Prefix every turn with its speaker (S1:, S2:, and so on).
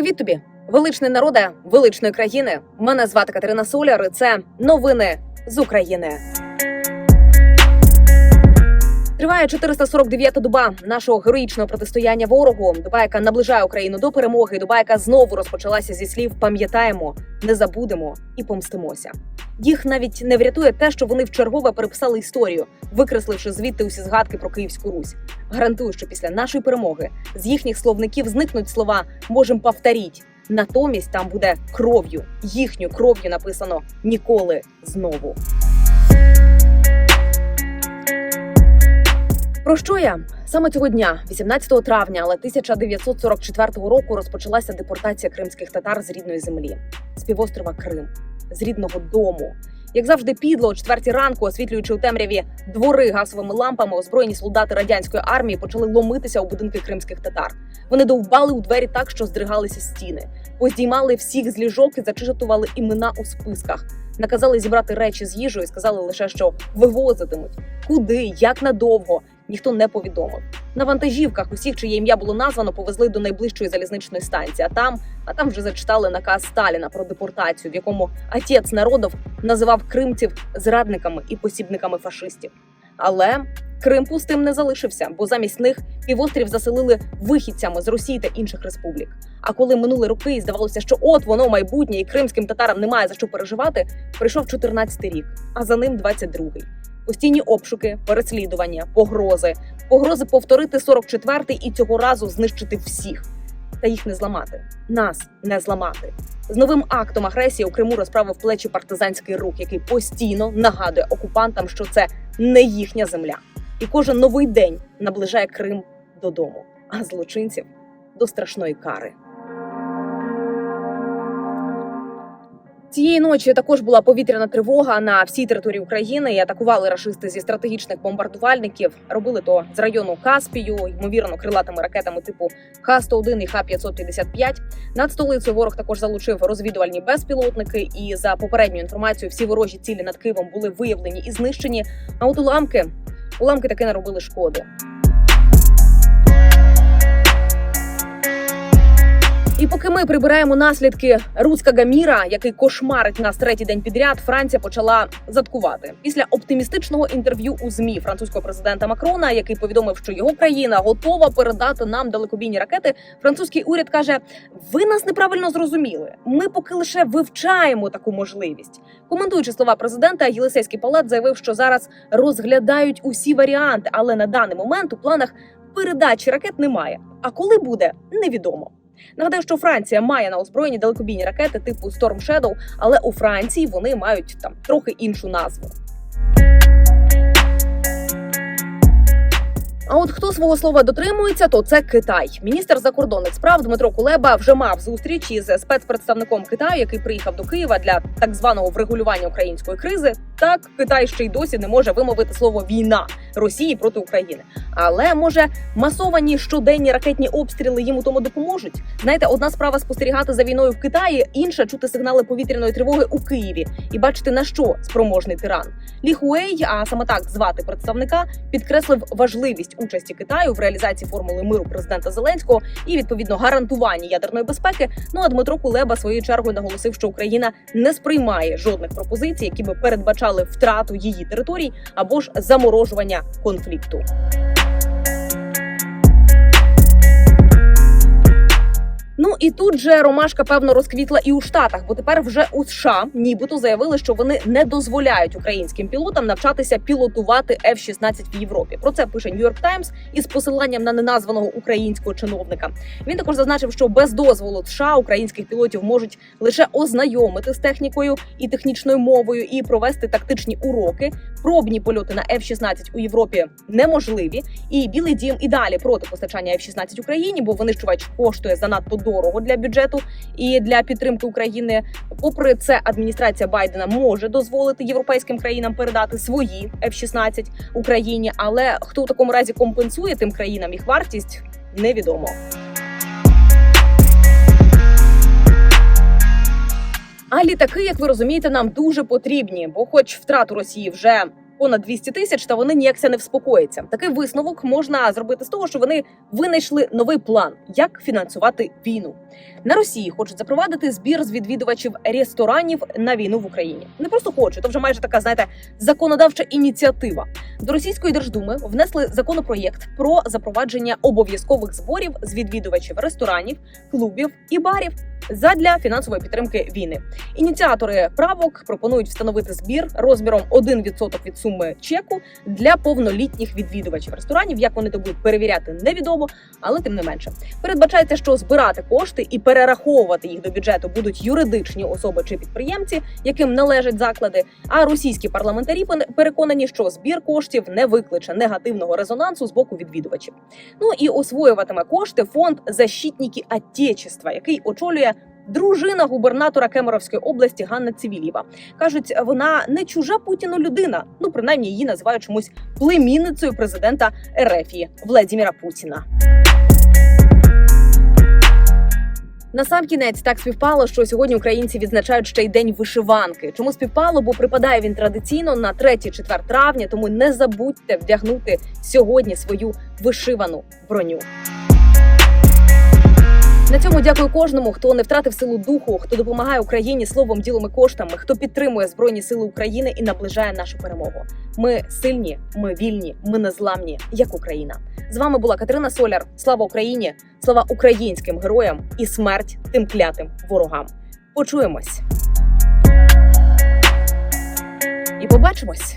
S1: Привіт тобі, величний народе величної країни. Мене звати Катерина Соляр. і Це новини з України. Триває 449-та доба нашого героїчного протистояння ворогу. Доба, яка наближає Україну до перемоги. Доба, яка знову розпочалася зі слів Пам'ятаємо, не забудемо і помстимося. Їх навіть не врятує те, що вони вчергове переписали історію, викресливши звідти усі згадки про Київську Русь. Гарантую, що після нашої перемоги з їхніх словників зникнуть слова «можем повторіть». Натомість там буде кров'ю, їхню кров'ю написано ніколи знову. Про що я саме цього дня, 18 травня, але 1944 року, розпочалася депортація кримських татар з рідної землі, з півострова Крим, з рідного дому. Як завжди, підло о четвертій ранку, освітлюючи у темряві двори газовими лампами, озброєні солдати радянської армії почали ломитися у будинки кримських татар. Вони довбали у двері так, що здригалися стіни, поздіймали всіх з ліжок і зачитували імена у списках. Наказали зібрати речі з їжею сказали лише, що вивозитимуть. Куди, як надовго, ніхто не повідомив. На вантажівках усіх, чиє ім'я було названо, повезли до найближчої залізничної станції. А там, а там вже зачитали наказ Сталіна про депортацію, в якому отець народів називав кримців зрадниками і посібниками фашистів. Але Крим пустим не залишився, бо замість них півострів заселили вихідцями з Росії та інших республік. А коли минули роки і здавалося, що от воно майбутнє, і кримським татарам немає за що переживати, прийшов 14-й рік, а за ним 22-й. Постійні обшуки, переслідування, погрози, погрози повторити 44-й і цього разу знищити всіх. Та їх не зламати, нас не зламати. З новим актом агресії у Криму розправив плечі партизанський рух, який постійно нагадує окупантам, що це не їхня земля. І кожен новий день наближає Крим додому, а злочинців до страшної кари. Цієї ночі також була повітряна тривога на всій території України. і Атакували рашисти зі стратегічних бомбардувальників. Робили то з району Каспію, ймовірно, крилатими ракетами типу Х-101 і Х-555. Над столицею ворог також залучив розвідувальні безпілотники. І за попередньою інформацією, всі ворожі цілі над Києвом були виявлені і знищені. А от уламки уламки таки наробили шкоди. І поки ми прибираємо наслідки руського міра, який кошмарить нас третій день підряд, Франція почала заткувати після оптимістичного інтерв'ю у змі французького президента Макрона, який повідомив, що його країна готова передати нам далекобійні ракети. Французький уряд каже: ви нас неправильно зрозуміли. Ми поки лише вивчаємо таку можливість. Коментуючи слова президента, Єлисейський палат заявив, що зараз розглядають усі варіанти, але на даний момент у планах передачі ракет немає. А коли буде, невідомо. Нагадаю, що Франція має на озброєнні далекобійні ракети типу Storm Shadow, але у Франції вони мають там трохи іншу назву. А от хто свого слова дотримується, то це Китай. Міністр закордонних справ Дмитро Кулеба вже мав зустріч із спецпредставником Китаю, який приїхав до Києва для так званого врегулювання української кризи. Так, Китай ще й досі не може вимовити слово війна Росії проти України. Але може масовані щоденні ракетні обстріли їм у тому допоможуть. Знаєте, одна справа спостерігати за війною в Китаї, інша чути сигнали повітряної тривоги у Києві і бачити на що спроможний тиран. Лі Хуей, а саме так звати представника, підкреслив важливість участі Китаю в реалізації формули миру президента Зеленського і відповідно гарантуванні ядерної безпеки. Ну а Дмитро Кулеба своєю чергою наголосив, що Україна не сприймає жодних пропозицій, які би передбачали втрату її територій або ж заморожування конфлікту. Ну і тут же ромашка певно розквітла і у штатах, бо тепер вже у США нібито заявили, що вони не дозволяють українським пілотам навчатися пілотувати F-16 в Європі. Про це пише York Times із посиланням на неназваного українського чиновника. Він також зазначив, що без дозволу США українських пілотів можуть лише ознайомити з технікою і технічною мовою і провести тактичні уроки. Пробні польоти на F-16 у Європі неможливі. І Білий Дім і далі проти постачання F-16 Україні, бо вважають, коштує занадто дорого для бюджету і для підтримки України. Попри це, адміністрація Байдена може дозволити європейським країнам передати свої F-16 Україні. Але хто у такому разі компенсує тим країнам їх вартість, невідомо. А літаки, як ви розумієте, нам дуже потрібні, бо, хоч втрату Росії вже понад 200 тисяч, та вони ніякся не вспокоїться. Такий висновок можна зробити з того, що вони винайшли новий план, як фінансувати війну. На Росії хочуть запровадити збір з відвідувачів ресторанів на війну в Україні. Не просто хочуть, то вже майже така, знаєте, законодавча ініціатива. До російської держдуми внесли законопроєкт про запровадження обов'язкових зборів з відвідувачів ресторанів, клубів і барів задля фінансової підтримки війни. Ініціатори правок пропонують встановити збір розміром 1% від суми чеку для повнолітніх відвідувачів ресторанів. Як вони то будуть перевіряти, невідомо, але тим не менше передбачається, що збирати кошти і перераховувати їх до бюджету будуть юридичні особи чи підприємці, яким належать заклади. А російські парламентарі переконані, що збір коштів не викличе негативного резонансу з боку відвідувачів. Ну і освоюватиме кошти фонд Защитники Отечества, який очолює. Дружина губернатора Кемеровської області Ганна Цивілєва. кажуть, вона не чужа Путіну людина. Ну принаймні її називають чомусь племінницею президента Ерефії Владіміра Путіна. На сам кінець так співпало, що сьогодні українці відзначають ще й день вишиванки. Чому співпало? Бо припадає він традиційно на 3-4 травня. Тому не забудьте вдягнути сьогодні свою вишивану броню. На цьому дякую кожному, хто не втратив силу духу, хто допомагає Україні словом, ділом і коштами, хто підтримує збройні сили України і наближає нашу перемогу. Ми сильні, ми вільні, ми незламні, як Україна. З вами була Катерина Соляр. Слава Україні! Слава українським героям і смерть тим клятим ворогам. Почуємось і побачимось.